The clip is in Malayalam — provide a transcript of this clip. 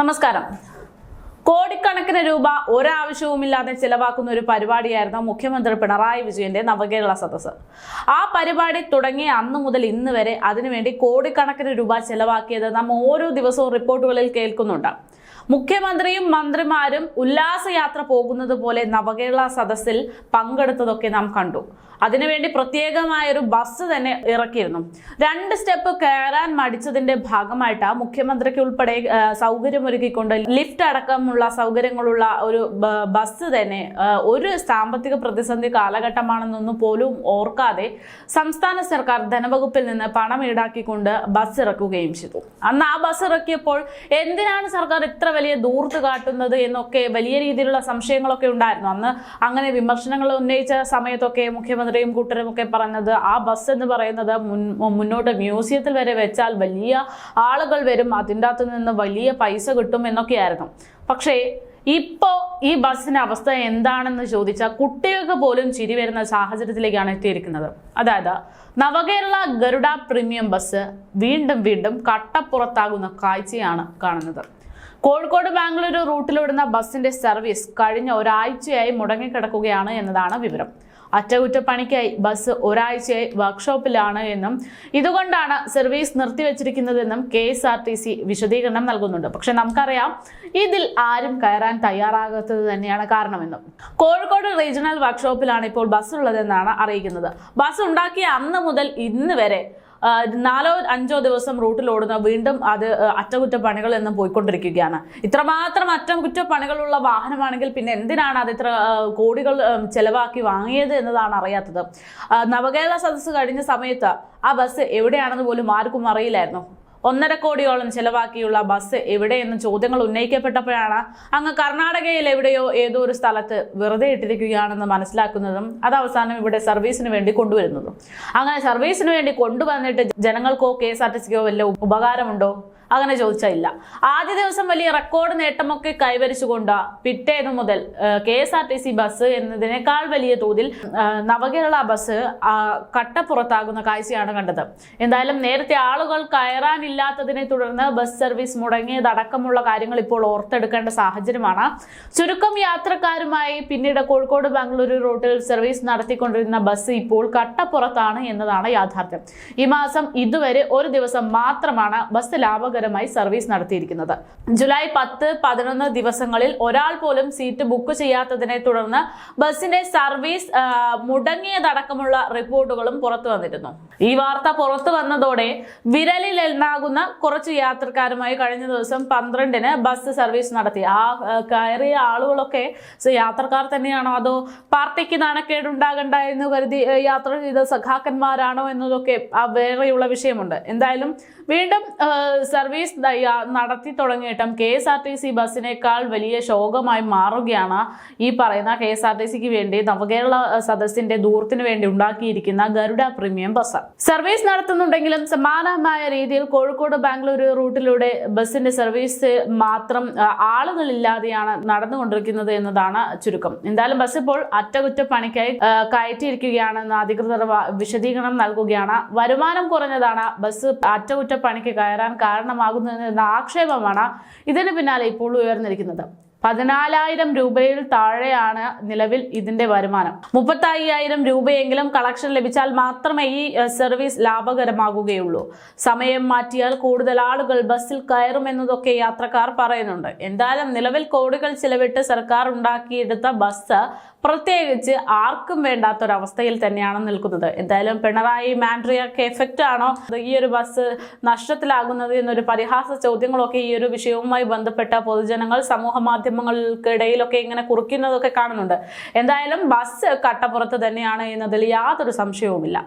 നമസ്കാരം. കോടിക്കണക്കിന് രൂപ ഒരാവശ്യവുമില്ലാതെ ചിലവാക്കുന്ന ഒരു പരിപാടിയായിരുന്നു മുഖ്യമന്ത്രി പിണറായി വിജയന്റെ നവകേരള സദസ് ആ പരിപാടി തുടങ്ങിയ അന്നു മുതൽ ഇന്ന് വരെ അതിനുവേണ്ടി കോടിക്കണക്കിന് രൂപ ചിലവാക്കിയത് നാം ഓരോ ദിവസവും റിപ്പോർട്ടുകളിൽ കേൾക്കുന്നുണ്ട്. മുഖ്യമന്ത്രിയും മന്ത്രിമാരും ഉല്ലാസയാത്ര പോകുന്നത് പോലെ നവകേരള സദസ്സിൽ പങ്കെടുത്തതൊക്കെ നാം കണ്ടു. അതിനുവേണ്ടി പ്രത്യേകമായ ഒരു ബസ് തന്നെ ഇറക്കിയിരുന്നു. രണ്ട് സ്റ്റെപ്പ് കയറാൻ മടിച്ചതിന്റെ ഭാഗമായിട്ട് മുഖ്യമന്ത്രിക്ക് ഉൾപ്പെടെ സൗകര്യമൊരുക്കിക്കൊണ്ട് ലിഫ്റ്റ് അടക്കമുള്ള സൗകര്യങ്ങളുള്ള ഒരു ബസ് തന്നെ ഒരു സാമ്പത്തിക പ്രതിസന്ധി കാലഘട്ടമാണെന്നൊന്നും പോലും ഓർക്കാതെ സംസ്ഥാന സർക്കാർ ധനവകുപ്പിൽ നിന്ന് പണം ഈടാക്കിക്കൊണ്ട് ബസ് ഇറക്കുകയും ചെയ്തു. അന്ന് ആ ബസ് ഇറക്കിയപ്പോൾ എന്തിനാണ് സർക്കാർ ഇത്ര വലിയ ദൂർത്ത് കാട്ടുന്നത് എന്നൊക്കെ വലിയ രീതിയിലുള്ള സംശയങ്ങളൊക്കെ ഉണ്ടായിരുന്നു. അന്ന് അങ്ങനെ വിമർശനങ്ങൾ ഉന്നയിച്ച സമയത്തൊക്കെ മുഖ്യമന്ത്രിയും കൂട്ടരും ഒക്കെ പറഞ്ഞത് ആ ബസ് എന്ന് പറയുന്നത് മുന്നോട്ട് മ്യൂസിയത്തിൽ വരെ വെച്ചാൽ വലിയ ആളുകൾ വരും അതിന്റെ അകത്ത് നിന്ന് വലിയ പൈസ കിട്ടും എന്നൊക്കെയായിരുന്നു. പക്ഷേ ഇപ്പോൾ ഈ ബസ്സിന്റെ അവസ്ഥ എന്താണെന്ന് ചോദിച്ചാൽ കുട്ടികൾക്ക് പോലും ചിരി വരുന്ന സാഹചര്യത്തിലേക്കാണ് എത്തിയിരിക്കുന്നത്. അതായത് നവകേരള ഗരുഡ പ്രീമിയം ബസ് വീണ്ടും വീണ്ടും കട്ടപ്പുറത്താകുന്ന കാഴ്ചയാണ് കാണുന്നത്. കോഴിക്കോട് ബാംഗ്ലൂരു റൂട്ടിലോടുന്ന ബസിന്റെ സർവീസ് കഴിഞ്ഞ ഒരാഴ്ചയായി മുടങ്ങിക്കിടക്കുകയാണ് എന്നതാണ് വിവരം. അറ്റകുറ്റപ്പണിക്കായി ബസ് ഒരാഴ്ചയായി വർക്ക്ഷോപ്പിലാണ് എന്നും ഇതുകൊണ്ടാണ് service നിർത്തിവെച്ചിരിക്കുന്നതെന്നും K S R T C വിശദീകരണം നൽകുന്നുണ്ട്. പക്ഷെ നമുക്കറിയാം ഇതിൽ ആരും കയറാൻ തയ്യാറാകാത്തത് തന്നെയാണ് കാരണമെന്നും. കോഴിക്കോട് റീജിയണൽ വർക്ക്ഷോപ്പിലാണ് ഇപ്പോൾ ബസ് ഉള്ളതെന്നാണ് അറിയിക്കുന്നത്. ബസ് ഉണ്ടാക്കിയ അന്ന് മുതൽ ഇന്ന് വരെ നാലോ അഞ്ചോ ദിവസം റൂട്ടിൽ ഓടുന്ന വീണ്ടും അത് അറ്റകുറ്റപ്പണികൾ എന്നും പോയിക്കൊണ്ടിരിക്കുകയാണ്. ഇത്രമാത്രം അറ്റകുറ്റപ്പണികളുള്ള വാഹനമാണെങ്കിൽ പിന്നെ എന്തിനാണ് അത് ഇത്ര കോടികൾ ചെലവാക്കി വാങ്ങിയത് എന്നതാണ് അറിയാത്തത്. നവകേരള സദസ്സ് കഴിഞ്ഞ സമയത്ത് ആ ബസ് എവിടെയാണെന്ന് പോലും ആർക്കും അറിയില്ലായിരുന്നു. ഒന്നര കോടിയോളം ചെലവാക്കിയുള്ള ബസ് എവിടെയെന്ന് ചോദ്യങ്ങൾ ഉന്നയിക്കപ്പെട്ടപ്പോഴാണ് അങ്ങ് കർണാടകയിൽ എവിടെയോ ഏതോ ഒരു സ്ഥലത്ത് വെറുതെ ഇട്ടിരിക്കുകയാണെന്ന് മനസ്സിലാക്കുന്നതും അത് അവസാനം ഇവിടെ സർവീസിന് വേണ്ടി കൊണ്ടുവരുന്നതും. അങ്ങനെ സർവീസിന് വേണ്ടി കൊണ്ടുവന്നിട്ട് ജനങ്ങൾക്കോ കെ എസ് ആർ ടി സിക്കോ വല്ല ഉപകാരമുണ്ടോ? അങ്ങനെ ചോദിച്ചാൽ ഇല്ല. ആദ്യ ദിവസം വലിയ റെക്കോർഡ് നേട്ടമൊക്കെ കൈവരിച്ചുകൊണ്ട് പിറ്റേന്ന് മുതൽ K S R T C bus എന്നതിനേക്കാൾ വലിയ തോതിൽ നവകേരള ബസ് കട്ടപ്പുറത്താകുന്ന കാഴ്ചയാണ് കണ്ടത്. എന്തായാലും നേരത്തെ ആളുകൾ കയറാനില്ലാത്തതിനെ തുടർന്ന് ബസ് സർവീസ് മുടങ്ങിയതടക്കമുള്ള കാര്യങ്ങൾ ഇപ്പോൾ ഓർത്തെടുക്കേണ്ട സാഹചര്യമാണ്. ചുരുക്കം യാത്രക്കാരുമായി പിന്നീട് കോഴിക്കോട് ബാംഗ്ലൂരു റൂട്ടിൽ സർവീസ് നടത്തിക്കൊണ്ടിരുന്ന ബസ് ഇപ്പോൾ കട്ടപ്പുറത്താണ് എന്നതാണ് യാഥാർത്ഥ്യം. ഈ മാസം ഇതുവരെ ഒരു ദിവസം മാത്രമാണ് ബസ് ലാഭകരമായി സർവീസ് നടത്തിയിരിക്കുന്നത്. ജൂലൈ പത്ത് പതിനൊന്ന് ദിവസങ്ങളിൽ ഒരാൾ പോലും സീറ്റ് ബുക്ക് ചെയ്യാത്തതിനെ തുടർന്ന് ബസിന്റെ സർവീസ് മുടങ്ങിയതടക്കമുള്ള റിപ്പോർട്ടുകളും പുറത്തു വന്നിരുന്നു. ഈ വാർത്ത പുറത്തു വന്നതോടെ വിരലിൽ എണ്ണാകുന്ന കുറച്ച് യാത്രക്കാരുമായി കഴിഞ്ഞ ദിവസം പന്ത്രണ്ടിന് ബസ് സർവീസ് നടത്തി. ആ കയറിയ ആളുകളൊക്കെ യാത്രക്കാർ തന്നെയാണോ? അതോ പാർട്ടിക്ക് നാണക്കേടുണ്ടാകണ്ട എന്ന് കരുതി യാത്ര ചെയ്ത സഖാക്കന്മാരാണോ എന്നതൊക്കെ വേറെയുള്ള വിഷയമുണ്ട്. എന്തായാലും വീണ്ടും സർവീസ് നടത്തി തുടങ്ങിയിട്ടും K S R T C ബസ്സിനേക്കാൾ വലിയ ശോകമായി മാറുകയാണ് ഈ പറയുന്ന കെ എസ് ആർ ടി സിക്ക് വേണ്ടി നവകേരള സദസ്സിന്റെ ദൂരത്തിന് വേണ്ടി ഉണ്ടാക്കിയിരിക്കുന്ന ഗരുഡ പ്രീമിയം ബസ്. സർവീസ് നടത്തുന്നുണ്ടെങ്കിലും സമാനമായ രീതിയിൽ കോഴിക്കോട് ബാംഗ്ലൂരു റൂട്ടിലൂടെ ബസ്സിന്റെ സർവീസ് മാത്രം ആളുകളില്ലാതെയാണ് നടന്നുകൊണ്ടിരിക്കുന്നത് എന്നതാണ് ചുരുക്കം. എന്തായാലും ബസ് ഇപ്പോൾ അറ്റകുറ്റപ്പണിക്കായി കയറ്റിയിരിക്കുകയാണെന്ന് അധികൃതർ വിശദീകരണം നൽകുകയാണ്. വരുമാനം കുറഞ്ഞതാണ് ബസ് അറ്റകുറ്റപ്പണിക്ക് കയറാൻ കാരണമാകുന്നതെന്ന ആക്ഷേപമാണ് ഇതിന് പിന്നാലെ ഇപ്പോൾ ഉയർന്നിരിക്കുന്നത്. പതിനാലായിരം രൂപയിൽ താഴെയാണ് നിലവിൽ ഇതിന്റെ വരുമാനം. മുപ്പത്തി അയ്യായിരം രൂപയെങ്കിലും കളക്ഷൻ ലഭിച്ചാൽ മാത്രമേ ഈ സർവീസ് ലാഭകരമാകുകയുള്ളൂ. സമയം മാറ്റിയാൽ കൂടുതൽ ആളുകൾ ബസ്സിൽ കയറുമെന്നതൊക്കെ യാത്രക്കാർ പറയുന്നുണ്ട്. എന്തായാലും നിലവിൽ കോടികൾ ചിലവിട്ട് സർക്കാർ ഉണ്ടാക്കിയെടുത്ത ബസ് പ്രത്യേകിച്ച് ആർക്കും വേണ്ടാത്തൊരവസ്ഥയിൽ തന്നെയാണ് നിൽക്കുന്നത്. എന്തായാലും പിണറായി മാൻഡ്രിയൊക്കെ എഫക്റ്റ് ആണോ? ഈ ഒരു ബസ് നഷ്ടത്തിലാകുന്നത് എന്നൊരു പരിഹാസ ചോദ്യങ്ങളൊക്കെ ഈ ഒരു വിഷയവുമായി ബന്ധപ്പെട്ട പൊതുജനങ്ങൾ സമൂഹ മാധ്യമങ്ങൾക്കിടയിലൊക്കെ ഇങ്ങനെ കുറിക്കുന്നതൊക്കെ കാണുന്നുണ്ട്. എന്തായാലും ബസ് കട്ടപ്പുറത്ത് തന്നെയാണ് എന്നതിൽ യാതൊരു സംശയവുമില്ല.